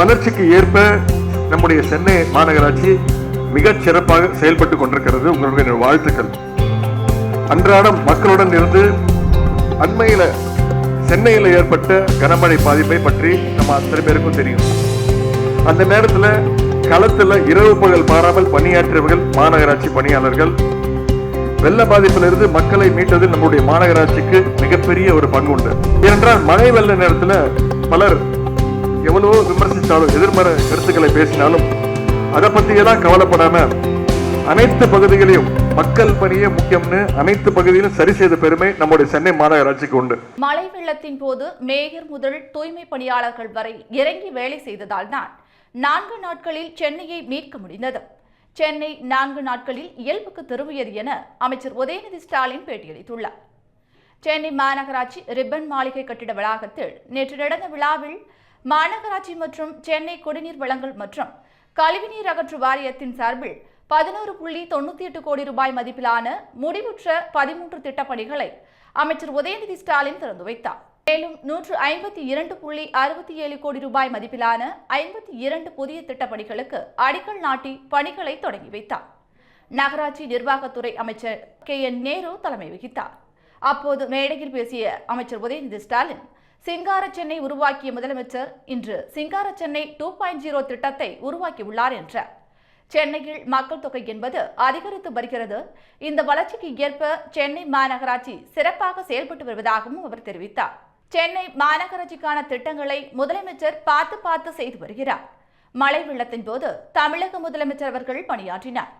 வளர்ச்சிக்கு ஏற்ப நம்முடைய சென்னை மாநகராட்சி மிகச் சிறப்பாக செயல்பட்டு கொண்டிருக்கிறது. உங்களுடைய வாழ்த்துக்கள். அன்றாடம் மக்களுடன் இருந்து அண்மையில சென்னையில் ஏற்பட்ட கனமழை பாதிப்பை பற்றி நம்ம அத்தனை பேருக்கும் தெரியும். அந்த நேரத்தில் களத்தில் இரவு பகல் மாறாமல் பணியாற்றியவர்கள் மாநகராட்சி பணியாளர்கள். வெள்ள பாதிப்பிலிருந்து மக்களை மீட்டதில் நம்முடைய மாநகராட்சிக்கு மிகப்பெரிய ஒரு பங்கு உண்டு. ஏனென்றால் மழை வெள்ள நேரத்தில் பலர் எவ்வளவோ விமர்சித்தாலும் எதிர்மறை கருத்துக்களை பேசினாலும் அதை பற்றியெல்லாம் கவலைப்படாம அனைத்து பகுதிகளையும் மக்கள் பணியே முக்கியம்னு அனைத்து பகுதியிலும் சரி செய்த பெருமை நம்முடைய சென்னை மாநகராட்சிக்கு உண்டு. மழை வெள்ளத்தின் போது மேயர் முதல் தூய்மை பணியாளர்கள் வரை இறங்கி வேலை செய்ததால் தான் நான்கு நாட்களில் சென்னையை மீட்க முடிந்தது. சென்னை நான்கு நாட்களில் இயல்புக்கு திரும்பியது என அமைச்சர் உதயநிதி ஸ்டாலின் பேட்டியளித்துள்ளார். சென்னை மாநகராட்சி ரிப்பன் மாளிகை கட்டிட வளாகத்தில் நேற்று நடந்த விழாவில் மாநகராட்சி மற்றும் சென்னை குடிநீர் வழங்கல் மற்றும் கழிவுநீர் அகற்று வாரியத்தின் சார்பில் பதினோரு புள்ளி தொண்ணூற்றி எட்டு கோடி ரூபாய் மதிப்பிலான முடிவுற்ற பதிமூன்று திட்டப்பணிகளை அமைச்சர் உதயநிதி ஸ்டாலின் திறந்து வைத்தார். மேலும் நூற்று ஐம்பத்தி இரண்டு புள்ளி அறுபத்தி ஏழு கோடி ரூபாய் மதிப்பிலான ஐம்பத்தி இரண்டு புதிய திட்டப்பணிகளுக்கு அடிக்கல் நாட்டி பணிகளை தொடங்கி வைத்தார். நகராட்சி நிர்வாகத்துறை அமைச்சர் கே என் நேரு தலைமை வகித்தார். அப்போது மேடையில் பேசிய அமைச்சர் உதயநிதி ஸ்டாலின் சிங்கார சென்னை உருவாக்கிய முதலமைச்சர் இன்று சிங்கார சென்னை டூ பாயிண்ட் ஜீரோ திட்டத்தை உருவாக்கியுள்ளார் என்றார் சென்னையில் மக்கள் தொகை என்பது அதிகரித்து வருகிறது. இந்த வளர்ச்சிக்கு ஏற்ப சென்னை மாநகராட்சி சிறப்பாக செயல்பட்டு வருவதாகவும் அவர் தெரிவித்தார். சென்னை மாநகராட்சிக்கான திட்டங்களை முதலமைச்சர் பார்த்து பார்த்து செய்து வருகிறார். மழை வெள்ளத்தின் போது தமிழக முதலமைச்சர் அவர்கள் பணியாற்றினார்.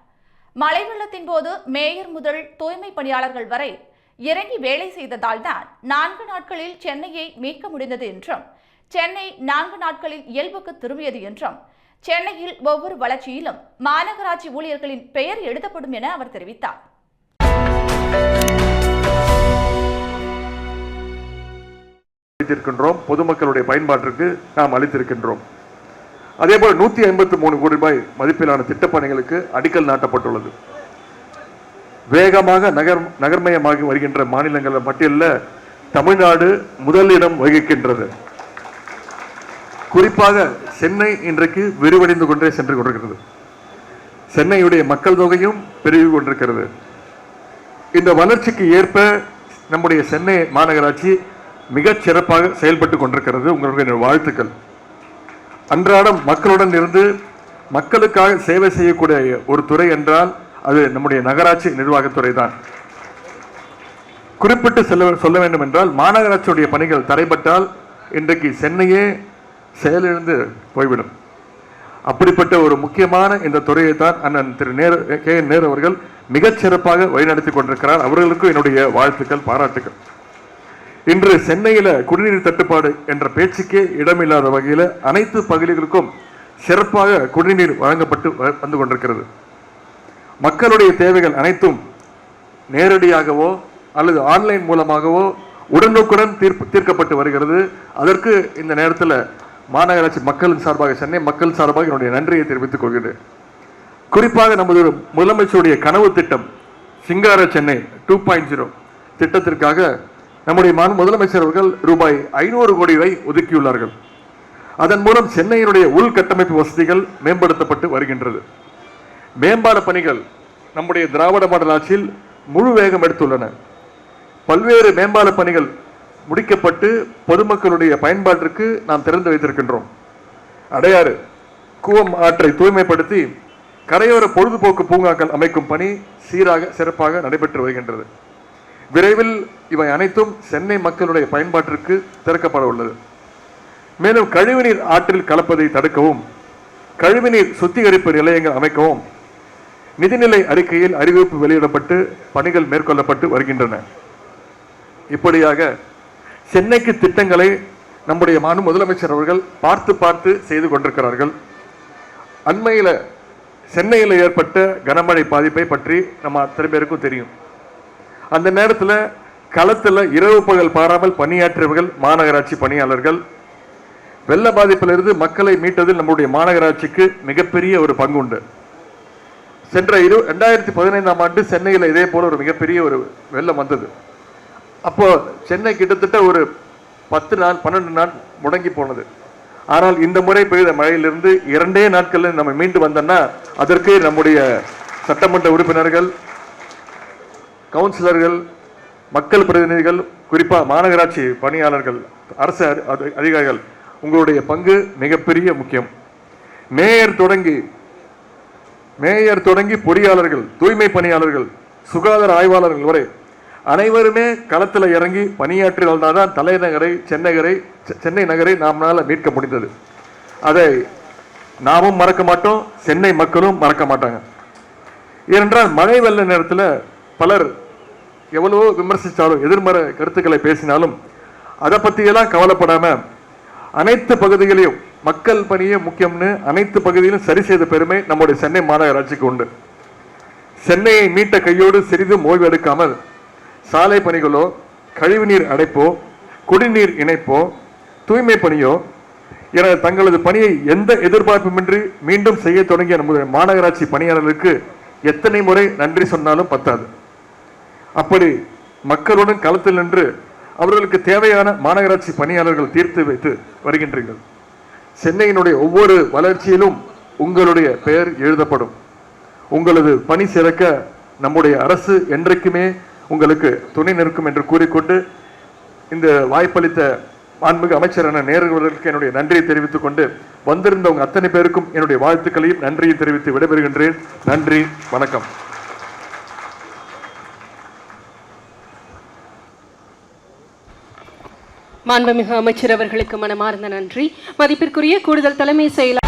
மழை வெள்ளத்தின் போது மேயர் முதல் தூய்மை பணியாளர்கள் வரை இறங்கி வேலை செய்ததால் தான் நான்கு நாட்களில் சென்னையை மீட்க முடிந்தது என்றும் சென்னை நான்கு நாட்களில் இயல்புக்கு திரும்பியது என்றும் சென்னையில் ஒவ்வொரு வளர்ச்சியிலும் மாநகராட்சி ஊழியர்களின் பெயர் எழுதப்படும் என அவர் தெரிவித்தார். அளித்திருக்கின்றோம். பொதுமக்களுடைய பயன்பாட்டிற்கு நாம் அளித்திருக்கின்றோம். அதேபோல் நூத்தி ஐம்பத்தி மூணு கோடி ரூபாய் மதிப்பிலான திட்டப்பணிகளுக்கு அடிக்கல் நாட்டப்பட்டுள்ளது. வேகமாக நகர் நகர்மயமாகி வருகின்ற மாநிலங்கள் பட்டியலில் தமிழ்நாடு முதலிடம் வகிக்கின்றது. குறிப்பாக சென்னை இன்றைக்கு விரிவடைந்து கொண்டே சென்று கொண்டிருக்கிறது. சென்னையுடைய மக்கள் தொகையும் பெருகி கொண்டிருக்கிறது. இந்த வளர்ச்சிக்கு ஏற்ப நம்முடைய சென்னை மாநகராட்சி மிகச் சிறப்பாக செயல்பட்டு கொண்டிருக்கிறது. உங்களுடைய வாழ்த்துக்கள். அன்றாடம் மக்களுடன் இருந்து மக்களுக்காக சேவை செய்யக்கூடிய ஒரு துறை என்றால் அது நம்முடைய நகராட்சி நிர்வாகத்துறை தான். குறிப்பிட்டு சொல்ல சொல்ல வேண்டும் என்றால் மாநகராட்சியுடைய பணிகள் தடைபட்டால் இன்றைக்கு சென்னையே செயலிழந்து போய்விடும். அப்படிப்பட்ட ஒரு முக்கியமான இந்த துறையை தான் அண்ணன் திரு நேரு கே என் நேரு அவர்கள் மிகச் சிறப்பாக வழிநடத்தி கொண்டிருக்கிறார். அவர்களுக்கும் என்னுடைய வாழ்த்துக்கள் பாராட்டுகள் இன்று சென்னையில் குடிநீர் தட்டுப்பாடு என்ற பேச்சுக்கே இடமில்லாத வகையில் அனைத்து பகுதிகளுக்கும் சிறப்பாக குடிநீர் வழங்கப்பட்டு வ- வந்து கொண்டிருக்கிறது. மக்களுடைய தேவைகள் அனைத்தும் நேரடியாகவோ அல்லது ஆன்லைன் மூலமாகவோ உடனுக்குடன் தீர்ப்பு தீர்க்கப்பட்டு வருகிறது. அதற்கு இந்த நேரத்தில் மாநகராட்சி மக்களின் சார்பாக சென்னை மக்கள் சார்பாக என்னுடைய நன்றியை தெரிவித்துக் கொள்கிறேன். குறிப்பாக நமது முதலமைச்சருடைய கனவு திட்டம் சிங்கார சென்னை டூ பாயிண்ட் ஜீரோ திட்டத்திற்காக நம்முடைய முதலமைச்சர் அவர்கள் ரூபாய் ஐநூறு கோடி வரை ஒதுக்கியுள்ளார்கள். அதன் மூலம் சென்னையினுடைய உள்கட்டமைப்பு வசதிகள் மேம்படுத்தப்பட்டு வருகின்றது. மேம்பால பணிகள் நம்முடைய திராவிட மாடல் ஆட்சியில் முழு வேகம் எடுத்துள்ளன. பல்வேறு மேம்பால பணிகள் முடிக்கப்பட்டு பொதுமக்களுடைய பயன்பாட்டிற்கு நாம் திறந்து வைத்திருக்கின்றோம். அடையாறு கூவம் ஆற்றை தூய்மைப்படுத்தி கரையோர பொழுதுபோக்கு பூங்காக்கள் அமைக்கும் பணி சீராக சிறப்பாக நடைபெற்று வருகின்றது. விரைவில் இவை அனைத்தும் சென்னை மக்களுடைய பயன்பாட்டிற்கு திறக்கப்பட உள்ளது. மேலும் கழிவுநீர் ஆற்றில் கலப்பதை தடுக்கவும் கழிவுநீர் சுத்திகரிப்பு நிலையங்கள் அமைக்கவும் நிதிநிலை அறிக்கையில் அறிவிப்பு வெளியிடப்பட்டு பணிகள் மேற்கொள்ளப்பட்டு வருகின்றன. இப்படியாக சென்னைக்கு திட்டங்களை நம்முடைய மாநில முதலமைச்சர் அவர்கள் பார்த்து பார்த்து செய்து கொண்டிருக்கிறார்கள். அண்மையில் சென்னையில் ஏற்பட்ட கனமழை பாதிப்பை பற்றி நம்ம அத்தனை பேருக்கும் தெரியும். அந்த நேரத்தில் களத்தில் இரவு பகல் பாராமல் பணியாற்றியவர்கள் மாநகராட்சி பணியாளர்கள். வெள்ள பாதிப்பிலிருந்து மக்களை மீட்டதில் நம்முடைய மாநகராட்சிக்கு மிகப்பெரிய ஒரு பங்கு உண்டு. சென்ற இரு ரெண்டாயிரத்தி பதினைந்தாம் ஆண்டு சென்னையில் இதே போல ஒரு மிகப்பெரிய ஒரு வெள்ளம் வந்தது. அப்போது சென்னை கிட்டத்தட்ட ஒரு பத்து நாள் பன்னெண்டு நாள் முடங்கி போனது. ஆனால் இந்த முறை பெய்த மழையிலிருந்து இரண்டே நாட்களில் நம்ம மீண்டு வந்தோம்னா அதற்கு நம்முடைய சட்டமன்ற உறுப்பினர்கள் கவுன்சிலர்கள் மக்கள் பிரதிநிதிகள் குறிப்பாக மாநகராட்சி பணியாளர்கள் அரசு அதி- அதிகாரிகள் உங்களுடைய பங்கு மிகப்பெரிய முக்கியம். மேயர் தொடங்கி மேயர் தொடங்கி பொறியாளர்கள் தூய்மை பணியாளர்கள் சுகாதார ஆய்வாளர்கள் வரை அனைவருமே களத்தில் இறங்கி பணியாற்றினால்தான் தான் தலைநகரை சென்னைகரை செ- சென்னை நகரை நம்மளால மீட்க முடிந்தது. அதை நாமும் மறக்க மாட்டோம் சென்னை மக்களும் மறக்க மாட்டாங்க. ஏனென்றால் மழை வெள்ள நேரத்தில் பலர் எவ்வளவோ விமர்சித்தாலும் எதிர்மறை கருத்துக்களை பேசினாலும் அதை பற்றியெல்லாம் கவலைப்படாமல் அனைத்து பகுதிகளையும் மக்கள் பணியே முக்கியம்னு அனைத்து பகுதியிலும் சரி செய்த பெருமை நம்முடைய சென்னை மாநகராட்சிக்கு உண்டு. சென்னையை மீட்ட கையோடு சிறிதும் ஓய்வு எடுக்காமல் சாலை பணிகளோ கழிவுநீர் அடைப்போ குடிநீர் இணைப்போ தூய்மை பணியோ என தங்களது பணியை எந்த எதிர்பார்ப்புமின்றி மீண்டும் செய்ய தொடங்கிய நம்முடைய மாநகராட்சி பணியாளர்களுக்கு எத்தனை முறை நன்றி சொன்னாலும் பத்தாது. அப்படி மக்களுடன் களத்தில் நின்று அவர்களுக்கு தேவையான மாநகராட்சி பணியாளர்கள் தீர்த்து வைத்து வருகின்றீர்கள். சென்னையினுடைய ஒவ்வொரு வளர்ச்சியிலும் உங்களுடைய பெயர் எழுதப்படும். உங்களது பணி சிறக்க நம்முடைய அரசு என்றைக்குமே உங்களுக்கு துணை நிற்கும் என்று கூறிக்கொண்டு இந்த வாய்ப்பளித்த மாண்புமிகு அமைச்சரான நேர்களுக்கு என்னுடைய நன்றியை தெரிவித்துக் கொண்டு வந்திருந்தவங்க அத்தனை பேருக்கும் என்னுடைய வாழ்த்துக்களையும் நன்றியை தெரிவித்து விடைபெறுகின்றேன். நன்றி வணக்கம். மாண்புமிகு அமைச்சர் அவர்களுக்கு மனமார்ந்த நன்றி. மதிப்பிற்குரிய கூடுதல் தலைமை செயலாளர்